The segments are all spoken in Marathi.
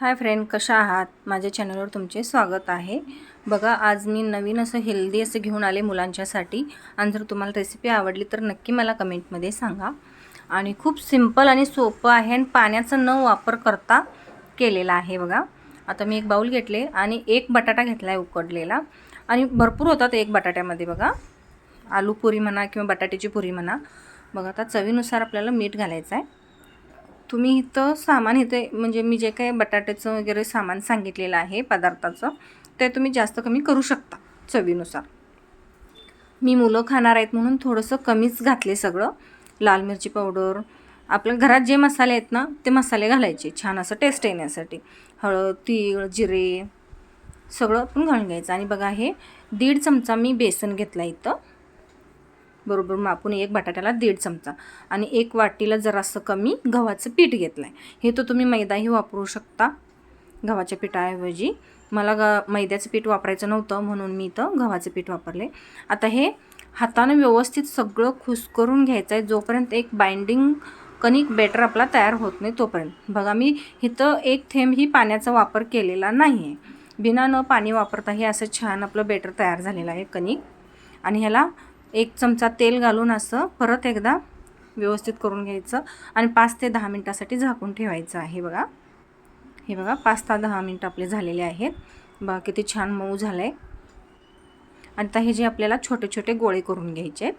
हाय फ्रेंड कशा आहात? माझ्या चॅनलवर तुमचे स्वागत आहे. बघा आज मी नवीन असं हेल्दी असं घेऊन आले मुलांच्यासाठी. आणि जर तुम्हाला रेसिपी आवडली तर नक्की मला कमेंटमध्ये सांगा. आणि खूप सिंपल आणि सोपं आहे आणि पाण्याचा न वापर करता केलेला आहे बघा. आता मी एक बाऊल घेतले आणि एक बटाटा घेतला आहे उकडलेला. आणि भरपूर होतात एक बटाट्यामध्ये बघा. आलू पुरी म्हणा किंवा बटाट्याची पुरी म्हणा. बघा आता चवीनुसार आपल्याला मीठ घालायचं आहे तुम्ही इथं सामान इथे म्हणजे मी जे काही बटाट्याचं वगैरे सामान सांगितलेलं आहे पदार्थाचं ते तुम्ही जास्त कमी करू शकता चवीनुसार. मी मुलं खाणार आहेत म्हणून थोडंसं कमीच घातले सगळं. लाल मिरची पावडर आपल्या घरात जे मसाले आहेत ना ते मसाले घालायचे. छान असं टेस्ट येण्यासाठी. हळद तीळ जिरे सगळं पण घालून घ्यायचं. आणि बघा हे दीड चमचा मी बेसन घेतला इथं. बरोबर मापून एक बटाट्याला दीड चमचा आणि एक वाटीला जरासं कमी गव्हाचं पीठ घेतलं आहे हे तर तुम्ही मैदाही वापरू शकता गव्हाच्या पिठाऐवजी. मला ग मैद्याचं पीठ वापरायचं नव्हतं म्हणून मी इथं गव्हाचं पीठ वापरले. आता हे हातानं व्यवस्थित सगळं खुस करून घ्यायचं आहे जोपर्यंत एक बाइंडिंग कणिक बेटर आपला तयार होत नाही तोपर्यंत. बघा मी इथं एक थेंब ही पाण्याचा वापर केलेला नाही आहे बिना न पाणी वापरता हे असं छान आपलं बेटर तयार झालेलं आहे कणिक. आणि ह्याला एक चमचा तेल घालून असं परत एकदा व्यवस्थित करून घ्यायचं आणि पाच ते दहा मिनटासाठी झाकून ठेवायचं आहे बघा. हे बघा पाच ते दहा मिनटं आपले झालेले आहेत. बघा किती छान मऊ झालं आहे आणि आता हे जे आपल्याला छोटे छोटे गोळे करून घ्यायचे आहेत.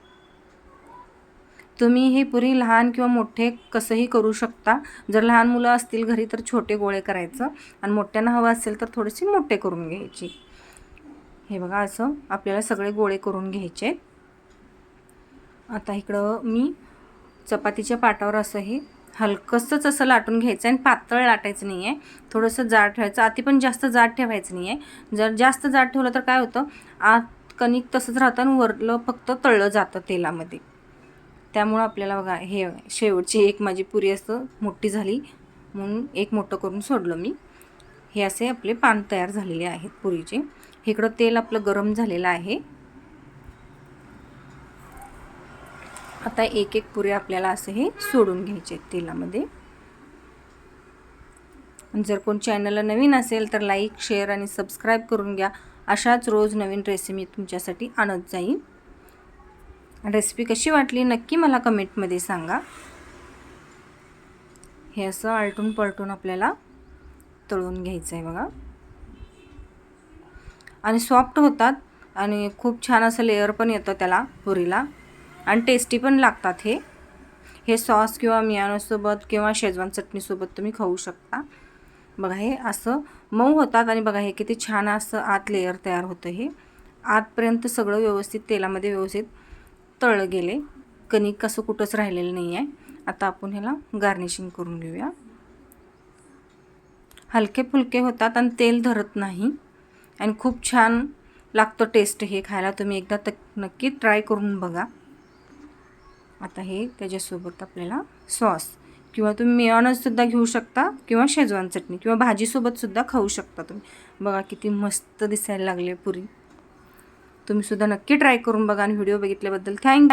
तुम्ही हे पुरी लहान किंवा मोठे कसंही करू शकता. जर लहान मुलं असतील घरी तर छोटे गोळे करायचं आणि मोठ्यांना हवं असेल तर थोडेसे मोठे करून घ्यायची. हे बघा असं आपल्याला सगळे गोळे करून घ्यायचे आहेत. आता इकडं मी चपातीच्या पाटावर असं हे हलकंसंच असं लाटून घ्यायचं आणि पातळ लाटायचं नाही आहे. थोडंसं जाड ठेवायचं. आधी पण जास्त जाड ठेवायचं नाही आहे. जर जास्त जाड ठेवलं तर काय होतं? आत कणिक तसंच राहतं आणि वरलं फक्त तळलं जातं तेलामध्ये. त्यामुळं आपल्याला बघा हे शेवटची एक माझी पुरी असं मोठी झाली म्हणून एक मोठं करून सोडलं मी. हे असे आपले पान तयार झालेले आहेत पुरीचे. इकडं तेल आपलं गरम झालेलं आहे. आता एक एक पुरे आपल्याला असं हे सोडून घ्यायचे आहेत तेलामध्ये. जर कोण चॅनलला नवीन असेल तर लाईक शेअर आणि सबस्क्राईब करून घ्या. अशाच रोज नवीन रेसिपी तुमच्यासाठी आणत जाईन. रेसिपी कशी वाटली नक्की मला कमेंटमध्ये सांगा. हे असं आलटून पलटून आपल्याला तळून घ्यायचं आहे बघा. आणि सॉफ्ट होतात आणि खूप छान असं लेअर पण येतं त्याला पुरीला. आणि टेस्टी पण लागतात हे. हे सॉस किंवा मियानोसोबत किंवा शेजवान चटणीसोबत तुम्ही खाऊ शकता. बघा हे असं मऊ होतात आणि बघा हे किती छान असं आत लेअर तयार होतं हे. आतपर्यंत सगळं व्यवस्थित तेलामध्ये व्यवस्थित तळलं गेले. कणिक कसं कुठंच राहिलेलं नाही आहे. आता आपण ह्याला गार्निशिंग करून घेऊया. हलके फुलके होतात आणि तेल धरत नाही. आणि खूप छान लागतं टेस्ट हे खायला. तुम्ही एकदा तक नक्की ट्राय करून बघा. आता हे त्याच्यासोबत आपल्याला सॉस. किंवा तुम्ही मेयॉनजसुद्धा घेऊ शकता किंवा शेजवान चटणी किंवा भाजीसोबतसुद्धा खाऊ शकता तुम्ही. बघा किती मस्त दिसायला लागले पुरी. तुम्हीसुद्धा नक्की ट्राय करून बघा आणि व्हिडिओ बघितल्याबद्दल थँक